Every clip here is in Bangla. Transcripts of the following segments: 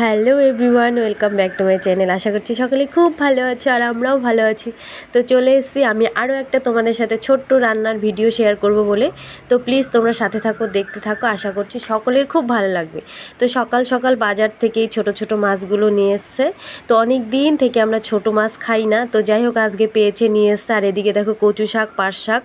Hello everyone, welcome back to my channel. আশা করছি সকলে খুব ভালো আছো আর আমরাও ভালো আছি। তো চলে এসেছি আমি আরও একটা তোমাদের সাথে ছোট্ট রান্নার ভিডিও শেয়ার করব বলে। তো প্লিজ তোমরা সাথে থাকো, দেখতে থাকো। আশা করছি সকলের খুব ভালো লাগবে। তো সকাল সকাল বাজার থেকেই ছোট ছোট মাছগুলো নিয়ে এসছে। তো অনেক দিন থেকে আমরা ছোট মাছ খাই না। তো যাই হোক, আজকে পেয়েছে নিয়ে এসছে। আর এদিকে দেখো কচু শাক, পাট শাক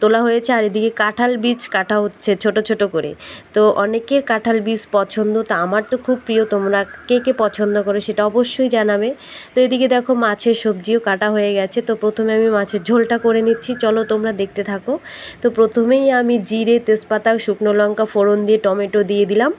তোলা হয়েছে। আর এদিকে কাঁঠাল বীজ কাটা হচ্ছে ছোট ছোট করে। তো অনেকের কাঁঠাল বীজ পছন্দ। তো আমার তো খুব প্রিয়। তোমরা কে কে পছন্দ করে সেটা অবশ্যই জানাবে। তো এদিকে দেখো মাছের সবজিও কাটা হয়ে গেছে। তো প্রথমে আমি মাছের ঝোলটা করে নিচ্ছি। চলো তোমরা দেখতে থাকো। তো প্রথমেই আমি জিরে, তেজপাতা, শুকনো লঙ্কা, ফোড়ন দিয়ে, টমেটো দিয়ে দিলাম।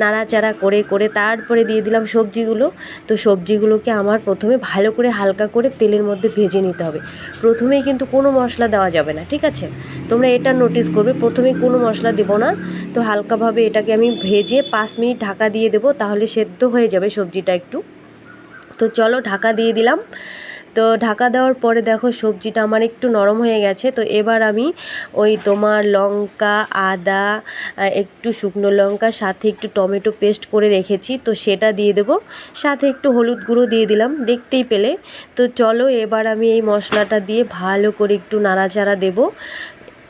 নাড়াচাড়া করে করে তারপরে দিয়ে দিলাম সবজিগুলো। তো সবজিগুলোকে আমার প্রথমে ভালো করে হালকা করে তেলের মধ্যে ভেজে নিতে হবে। প্রথমেই কিন্তু কোনো মশলা দেওয়া যাবে না, ঠিক আছে? তোমরা এটা নোটিস করবে, প্রথমে কোনো মশলা দেবো না। তো হালকাভাবে এটাকে আমি ভেজে পাঁচ মিনিট ঢাকা দিয়ে দেবো, তাহলে সেদ্ধ হয়ে যাবে সবজিটা একটু। তো চলো ঢাকা দিয়ে দিলাম। তো ঢাকা দেওয়ার পরে দেখো সবজিটা আমার একটু নরম হয়ে গেছে, তো এবার আমি ওই তোমার লঙ্কা, আদা একটু শুকনো লঙ্কা, সাথে একটু টমেটো পেস্ট করে রেখেছি, তো সেটা দিয়ে দেবো। সাথে একটু হলুদ গুঁড়ো দিয়ে দিলাম, দেখতেই পেলে। তো চলো এবার আমি এই মশলাটা দিয়ে ভালো করে একটু নাড়াচাড়া দেবো।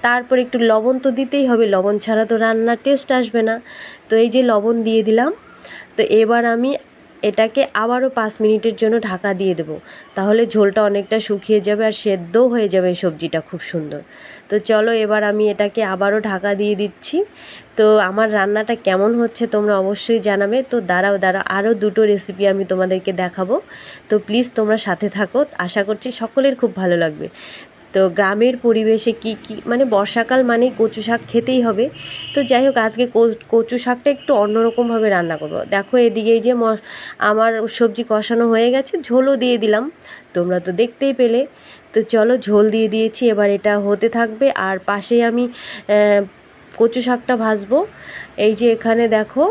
তারপর একটু লবণ তো দিতেই হবে, লবণ ছাড়া তো রান্নার টেস্ট আসবে না। তো এই যে লবণ দিয়ে দিলাম, তো এবার আমি এটাকে আবারও পাঁচ মিনিটের জন্য ঢাকা দিয়ে দেবো। তাহলে ঝোলটা অনেকটা শুকিয়ে যাবে আর সেদ্ধও হয়ে যাবে সবজিটা খুব সুন্দর। তো চলো এবার আমি এটাকে আবারও ঢাকা দিয়ে দিচ্ছি। তো আমার রান্নাটা কেমন হচ্ছে তোমরা অবশ্যই জানাবে। তো দাঁড়াও দাঁড়াও, আরও দুটো রেসিপি আমি তোমাদেরকে দেখাবো। তো প্লিজ তোমরা সাথে থাকো। আশা করছি সকলের খুব ভালো লাগবে। তো গ্রামের পরিবেশে কি কি মানে বর্ষাকাল মানে কচু শাক খেতেই হবে। তো যাই হোক, আজকে কচু শাকটা একটু অন্যরকমভাবে রান্না করব। দেখো এদিকে যে আমার সবজি কষানো হয়ে গেছে, ঝোলও দিয়ে দিলাম। তোমরা তো দেখতেই পেলে। তো চলো ঝোল দিয়ে দিয়েছি, এবার এটা হতে থাকবে। আর পাশে আমি কচু শাকটা ভাজবো। এই যে এখানে দেখো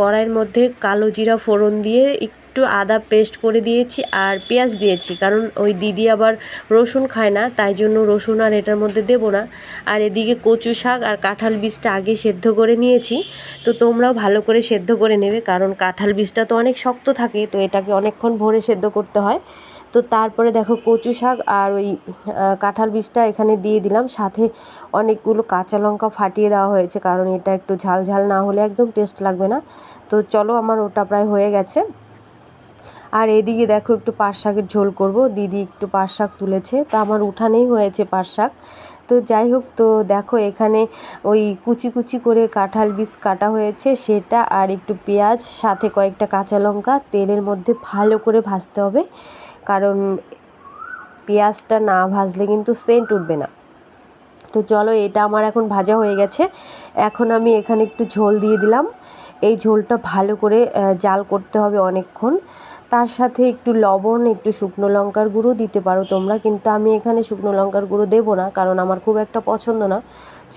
কড়াইয়ের মধ্যে কালো জিরা ফোড়ন দিয়ে একটু আদা পেস্ট করে দিয়েছি আর পেঁয়াজ দিয়েছি। কারণ ওই দিদি আবার রসুন খায় না, তাই জন্য রসুন আর এটার মধ্যে দেব না। আর এদিকে কচু শাক আর কাঁঠাল বীজটা আগে সেদ্ধ করে নিয়েছি। তো তোমরাও ভালো করে সেদ্ধ করে নেবে, কারণ কাঁঠাল বীজটা তো অনেক শক্ত থাকে, তো এটাকে অনেকক্ষণ ভরে সেদ্ধ করতে হয়। তো তারপরে দেখো কচু শাক আর ওই কাঁঠাল বীজটা এখানে দিয়ে দিলাম। সাথে অনেকগুলো কাঁচা লঙ্কা ফাটিয়ে দেওয়া হয়েছে, কারণ এটা একটু ঝাল ঝাল না হলে একদম টেস্ট লাগবে না। তো চলো, আমার ওটা প্রায় হয়ে গেছে। আর এদিকে দেখো একটু পাট শাকের ঝোল করব। দিদি একটু পাট শাক তুলেছে। তা আমার উঠানেই হয়েছে পাট শাক। তো যাই হোক, তো দেখো এখানে ওই কুচি কুচি করে কাঁঠাল বীজ কাটা হয়েছে সেটা আর একটু পেঁয়াজ, সাথে কয়েকটা কাঁচা লঙ্কা, তেলের মধ্যে ভালো করে ভাজতে হবে। কারণ পেঁয়াজটা না ভাজলে কিন্তু সেন্ট উঠবে না। তো চলো, এটা আমার এখন ভাজা হয়ে গেছে। এখন আমি এখানে একটু ঝোল দিয়ে দিলাম। এই ঝোলটা ভালো করে জাল করতে হবে অনেকক্ষণ। তার সাথে একটু লবণ, একটু শুকনো লঙ্কার গুঁড়ো দিতে পারো তোমরা, কিন্তু আমি এখানে শুকনো লঙ্কার গুঁড়ো দেবো না, কারণ আমার খুব একটা পছন্দ না।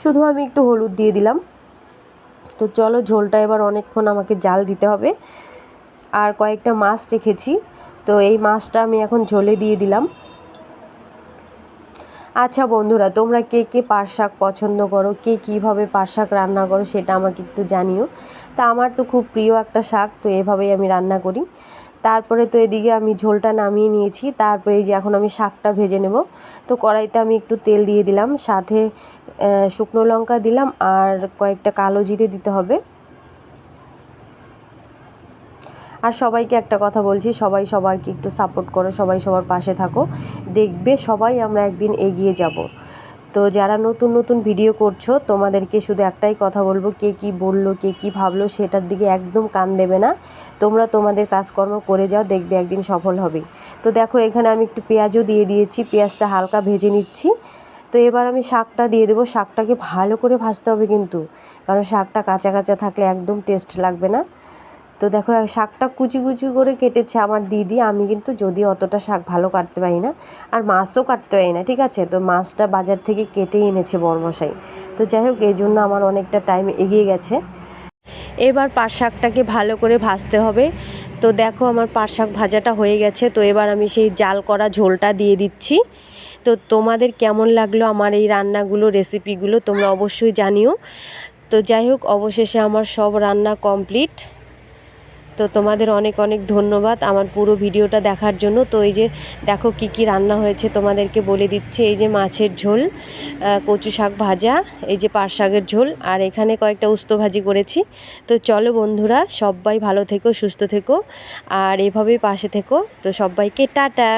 শুধু আমি একটু হলুদ দিয়ে দিলাম। তো চলো ঝোলটা এবার অনেকক্ষণ আমাকে জাল দিতে হবে। আর কয়েকটা মাছ রেখেছি। তো এই মাছটা আমি এখন ঝোলে দিয়ে দিলাম। আচ্ছা বন্ধুরা, তোমরা কে কে পাট শাক পছন্দ করো, কে কীভাবে পাট শাক রান্না করো সেটা আমাকে একটু জানিও। তা আমার তো খুব প্রিয় একটা শাক, তো এভাবেই আমি রান্না করি। তারপরে তো এদিকে আমি ঝোলটা নামিয়ে নিয়েছি, তারপরে এই যে এখন আমি শাকটা ভেজে নেব। তো কড়াইতে আমি একটু তেল দিয়ে দিলাম, সাথে শুকনো লঙ্কা দিলাম আর কয়েকটা কালো জিরে দিতে হবে। আর সবাইকে একটা কথা বলছি, সবাই সবাইকে একটু সাপোর্ট করো, সবাই সবার পাশে থাকো। দেখবে সবাই আমরা একদিন এগিয়ে যাব। তো যারা নতুন নতুন ভিডিও করছ, তোমাদেরকে শুধু একটাই কথা বলব, কে কি বলল, কে কি ভাবলো, সেটার দিকে একদম কান দেবে না। তোমরা তোমাদের কাজকর্ম করে যাও, দেখবে একদিন সফল হবে। তো দেখো, এখানে আমি একটু পেঁয়াজও দিয়ে দিয়েছি, পেঁয়াজটা হালকা ভেজে নিচ্ছি। তো এবার আমি শাকটা দিয়ে দেবো। শাকটাকে ভালো করে ভাজতে হবে কিন্তু, কারণ শাকটা কাঁচা কাঁচা থাকলে একদম টেস্ট লাগবে না। তো দেখো, শাকটা কুচি কুচি করে কেটেছে আমার দিদি। আমি কিন্তু যদি অতটা শাক ভালো কাটতে পারি না, আর মাছও কাটতে পারি না, ঠিক আছে? তো মাছটা বাজার থেকে কেটে এনেছে বরমশাই। তো যাই হোক, এই জন্য আমার অনেকটা টাইম এগিয়ে গেছে। এবার পাট শাকটাকে ভালো করে ভাজতে হবে। তো দেখো, আমার পাট শাক ভাজাটা হয়ে গেছে। তো এবার আমি সেই জাল করা ঝোলটা দিয়ে দিচ্ছি। তো তোমাদের কেমন লাগল আমার এই রান্নাগুলো রেসিপিগুলো তোমরা অবশ্যই জানিও। তো যাই হোক, অবশেষে আমার সব রান্না কমপ্লিট তো তোমাদের অনেক অনেক ধন্যবাদ আমার পুরো ভিডিওটা দেখার জন্য। তো এই যে দেখো কি কি রান্না হয়েছে তোমাদেরকে বলে দিচ্ছে। এই যে মাছের ঝোল কচু শাক ভাজা, এই যে পাট শাকের ঝোল, আর এখানে কয়েকটা উস্ত ভাজি করেছি। তো চলো বন্ধুরা, সবাই ভালো থেকো, সুস্থ থেকো, আর এভাবেই পাশে থেকো। তো সবাইকে টাটা।